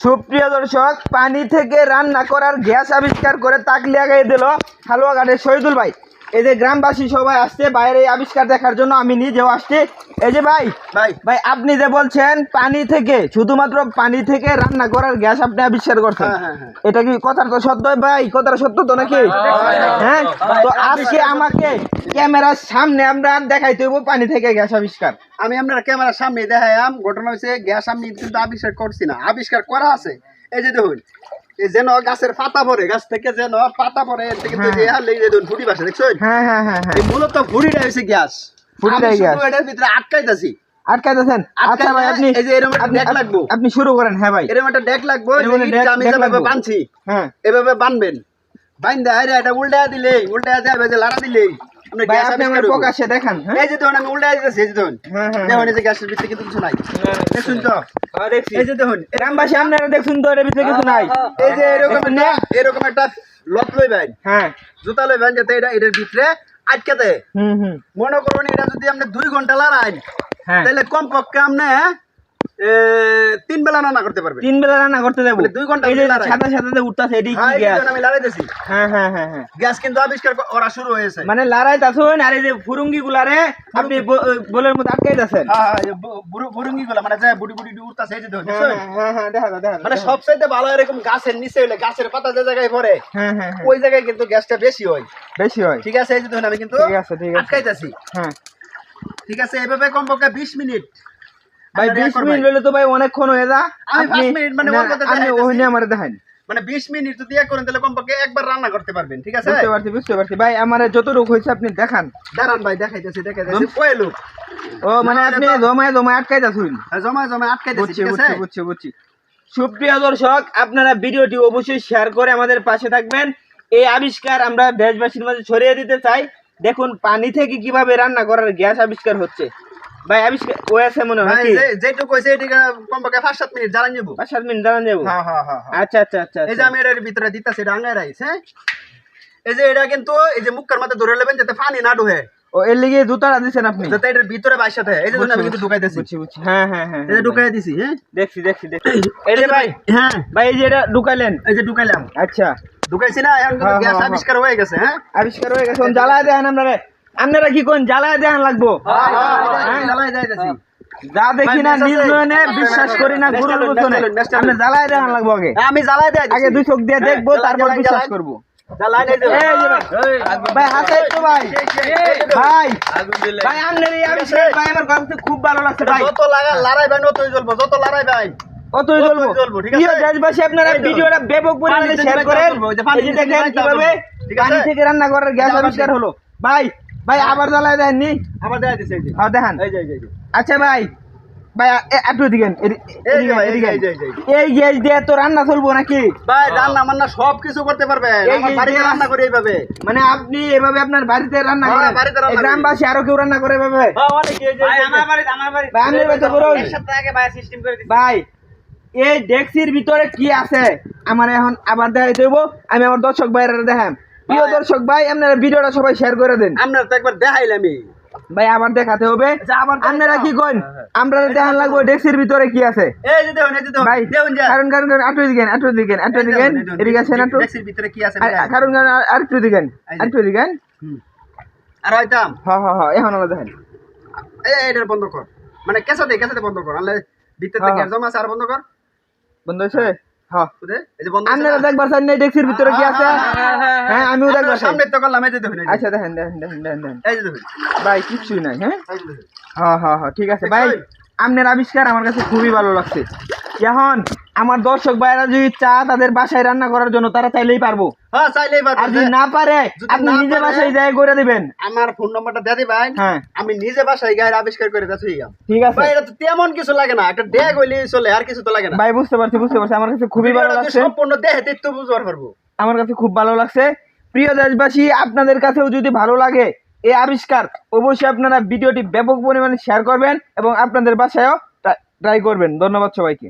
সুপ্রিয় দর্শক, পানি থেকে রান্না করার গ্যাস আবিষ্কার করে তাক লাগাই দিল হালুয়াঘাটের শহীদুল ভাই। এই যে গ্রামবাসী সবাই আসছে বাইরে আবিষ্কার দেখার জন্য আমি নিজেও আসছি। এই যে ভাই ভাই। ভাই আপনি যে বলছেন পানি থেকে শুধুমাত্র পানি থেকে রান্না করার গ্যাস আপনি আবিষ্কার করছেন। হ্যাঁ, হ্যাঁ, হ্যাঁ। এটা কি কথাটা তো সত্য ভাই? কথাটা সত্য তো নাকি? হ্যাঁ তো আজকে আমাকে ক্যামেরার সামনে আমরা দেখাইতে হইব পানি থেকে গ্যাস আবিষ্কার। আমি আপনার ক্যামেরার সামনে দেখাইলাম। ঘটনা হয়েছে গ্যাস আমি কিন্তু আবিষ্কার করছি না। আবিষ্কার করা আছে। এই যে দেখুন যেন গাছের পাতা পরে গাছ থেকে যেন পাতা পরে এর থেকে হ্যাঁ। ফুটি বাসে দেখছেন? হ্যাঁ হ্যাঁ মূলত ফুটিটা হয়েছে গ্যাস। এটার ভিতরে আটকাইতাছি। আটকাইতেছেন? আচ্ছা ভাই আপনি এই যে এরকম একটা আপনি- ডেক লাগবো। আপনি শুরু করেন হ্যাঁ ভাই। এরকম একটা ডেক লাগবো আমি যেভাবে। বানছি হ্যাঁ। এভাবে বানবেন। বাইন্দা এটা উল্টা দিলে উল্টা যাবে যে লাড়া দিলে ভাই আপনি আমার আবিষ্কার দেখান হ্যাঁ? এই যে দেখুন আমি উল্টা দিতেছি এই যে দেখুন। দেখুন এই যে গ্যাসের ভিতরে কিন্তু কিছু নাই। দেখুন তো। এই যে দেখুন গ্রামবাসী আপনারা দেখুন তো এর ভিতরে কিছু নাই। এই যে এরকম একটা এরকম একটা লত লইবেন হ্যাঁ। জুতা লইবেন যাতে এটা এটার ভিতরে আটকে দেয়। হুম হুম। মনে করুন এটা যদি আপনি দুই ঘণ্টা লড়াই হ্যাঁ। তাহলে কমপক্ষে আপনি এ, তিন বেলা রান্না করতে পারবেন তিন বেলা রান্না করতে দেবো দুই ঘণ্টা এই যে সাদা সাদাতে উঠতাছে এটি কি গ্যাস? আমি লড়াইতেছি হ্যাঁ হ্যাঁ হ্যাঁ হ্যাঁ। গ্যাস কিন্তু আবিষ্কার করা শুরু হয়েছে। মানে আর এই যে ফুরুঙ্গি। গুলারে আপনি বলের মধ্যে হ্যাঁ হ্যাঁ গুলা মানে যে বুড়ি বুড়ি উঠতেছে এই যে দেখুন হ্যাঁ হ্যাঁ হ্যাঁ দেখা দেখা মানে সবচাইতে ভালো এরকম গাছের নিচে হইলে গাছের পাতা যে জায়গায় পড়ে হ্যাঁ হ্যাঁ হ্যাঁ। ওই জায়গায় কিন্তু গ্যাসটা বেশি হয়। বেশি হয়। ঠিক আছে এই যে দেখুন আমি কিন্তু ঠিক আছে ঠিক আছে। আটকাইতেছি। হ্যাঁ। ঠিক আছে এভাবে কমপক্ষে বিশ মিনিট ভাই আপনারা বিশ করবেন। মিনিট হলে তো ভাই অনেকক্ষণ হয়ে যা। আমি আপনি পাঁচ মিনিট মানে না, ওর মধ্যে আপনি ওই নিয়ে আমার মানে বিশ মিনিট যদি ইয়ে করেন তাহলে কমপক্ষে একবার রান্না করতে পারবেন ঠিক আছে? বুঝতে পারছি বুঝতে পারছি। ভাই আমার যতটুকু হয়েছে আপনি দেখান। দাঁড়ান ভাই দেখাইতেছি দেখাইতেছি। কয় লোক? ও মানে আপনি জমায় জমায় আটকাই যাচ্ছেন জমা জমা আটকাইতেছি বুঝছি ঠিক আছে? বুঝছি বুঝছি সুপ্রিয় দর্শক আপনারা ভিডিওটি অবশ্যই শেয়ার করে আমাদের পাশে থাকবেন। এই আবিষ্কার আমরা দেশবাসীর মাঝে ছড়িয়ে দিতে চাই। দেখুন পানি থেকে কীভাবে রান্না করার গ্যাস আবিষ্কার হচ্ছে। ভাই আবিষ্কার ও আছে মনে হয় ভাই নাকি? যে- যেটুকু হয়েছে এটিকে কমপক্ষে পাঁচ সাত মিনিট জ্বালান যাব পাঁচ সাত মিনিট দাঁড়ান যাব হ্যাঁ হ্যাঁ হ্যাঁ। আচ্ছা আচ্ছা আচ্ছা এই যে আমি এটার ভিতরে দিতেছি এটা আঙ্গাই হ্যাঁ এই যে এটা কিন্তু এই যে মুখের মধ্যে ধরে নেবেন যাতে পানি না ঢুকে। ও এর লিগে জুতাটা দিচ্ছেন আপনি? যাতে এটার ভিতরে বাইর সাথে এই যে আমি কিন্তু ঢুকাইতেছি। বুঝছি বুঝছি। হ্যাঁ হ্যাঁ হ্যাঁ যে ঢুকাই দিছি হ্যাঁ। দেখছি দেখছি দেখছি। এই যে ভাই হ্যাঁ। ভাই এই যে এটা ঢুকাইলেন? এই যে ঢুকাইলাম। আচ্ছা। ঢুকাইছি না এখন গ্যাস আবিষ্কার হয়ে গেছে হ্যাঁ। আবিষ্কার হয়ে গেছে জ্বালায় দেখান আপনারা। আপনারা কি কোন জ্বালায় দেখান লাগবো হ্যাঁ, যা দেখি না নিজ নয়নে বিশ্বাস করি না গুরুর। আপনি জ্বালায় দেখান লাগবো আগে হ্যাঁ, আমি জ্বালাই দেয় আগে দুই চোখ দিয়ে হ্যাঁ, দেখব জ্বালায়, তারপর বিশ্বাস করব খুব ভালো লাগছে ভাই যত লাগা লড়াই ভাই নতই জ্বলবো যত লড়াই ভাই অতই জ্বলবো অতই জ্বলবো, ঠিক আছে? প্রিয় দেশবাসী আপনারা ভিডিওটা ব্যাপক পরিমাণে শেয়ার করেন জ্বলবো, ওই যে পানিতে এই যে দেখেন কীভাবে পানি থেকে রান্না করার গ্যাস আবিষ্কার হলো ভাই ভাই আবার জ্বালায় দেননি? আবার দেয় দিছে এই যে। হ্যাঁ দেখান। এই যে এই যে, আচ্ছা ভাই ভাই একটু দিকেন এই যে এদিকে, এই যে, এই যে, এই যে। এই গ্যাস দিয়ে তো রান্না চলবো নাকি? ভাই রান্না মান্না সব কিছু করতে আমার বাড়িতে রান্না করে এইভাবে। মানে আপনি এভাবে আপনার বাড়িতে রান্না হ্যাঁ, করেন। গ্রামবাসী আরও কেউ রান্না করে এভাবে? ভাই আমার বাড়িতে বলুন ভাই এই ডেক্সির ভিতরে কি আছে? আমার এখন আবার দেখাইতে হইব। আমি আমার দর্শক ভাইরা দেখাম। প্রিয় দর্শক ভাই আপনারা ভিডিওটা সবাই শেয়ার করে দেন। আপনার তো একবার দেখাইলামই ভাই আবার দেখাতে হবে। আপনারা কি করেন হ্যাঁ, হ্যাঁ। আমরা দেখান লাগবো ডেক্সির ভিতরে কি আছে। এই যে দেখুন এই যে দেখুন। ভাই কারণ কারণ কারণ আটু দিকেন আটু দিকেন আটু দিকেন। এদিকে আছেন আটু ডেক্সির ভিতরে কি আছে কারণ কারণ আর একটু দিকেন দিকেন। আর হইতাম হ হ হ এখন আমরা দেখেন এই এটার বন্ধ কর। মানে কেসাতে কেসাতে বন্ধ কর। আনলে ভিতরে হ্যাঁ, থেকে হ্যাঁ। জমা আছে আর বন্ধ কর। বন্ধ হয়েছে? হ্যাঁ আপনারা দেখবার চান না ডেক্সির ভিতরে কি আছে? হ্যাঁ আমিও দেখবার সামনে তো করলাম এই যে দেখুন আচ্ছা দেখেন দেখেন দেখেন দেখেন দেখেন। এই যে দেখুন। ভাই কিচ্ছুই নাই হ্যাঁ? হ্যাঁ হ্যাঁ হ্যাঁ ঠিক আছে। ভাই আমনের আপনার আবিষ্কার আমার কাছে খুবই ভালো লাগছে। এখন আমার দর্শক ভাইরা যদি চা তাদের বাসায় রান্না করার জন্য তারা চাইলেই পারব। হ্যাঁ চাইলেই আর যদি না পারে আপনি নিজে বাসায় যাই করে দিবেন। আমার ফোন নাম্বারটা দিয়ে দিবেন। হ্যাঁ। আমি নিজে বাসায় গায়ের আবিষ্কার করে দিচ্ছি ঠিক আছে। ভাই এটা তো তেমন কিছু লাগে না একটা ড্যাগ হইলেই চলে আর কিছু তো লাগে না। ভাই বুঝতে পারছি বুঝতে পারছি। আমার কাছে খুবই ভালো লাগছে। সম্পূর্ণ দেখে দেখতে বুঝবার পারব আমার কাছে খুব ভালো লাগছে। প্রিয় দেশবাসী আপনাদের কাছেও যদি ভালো লাগে এই আবিষ্কার অবশ্যই আপনারা ভিডিওটি ব্যাপক পরিমাণে শেয়ার করবেন এবং আপনাদের বাসায়ও ট্রাই করবেন। ধন্যবাদ সবাইকে।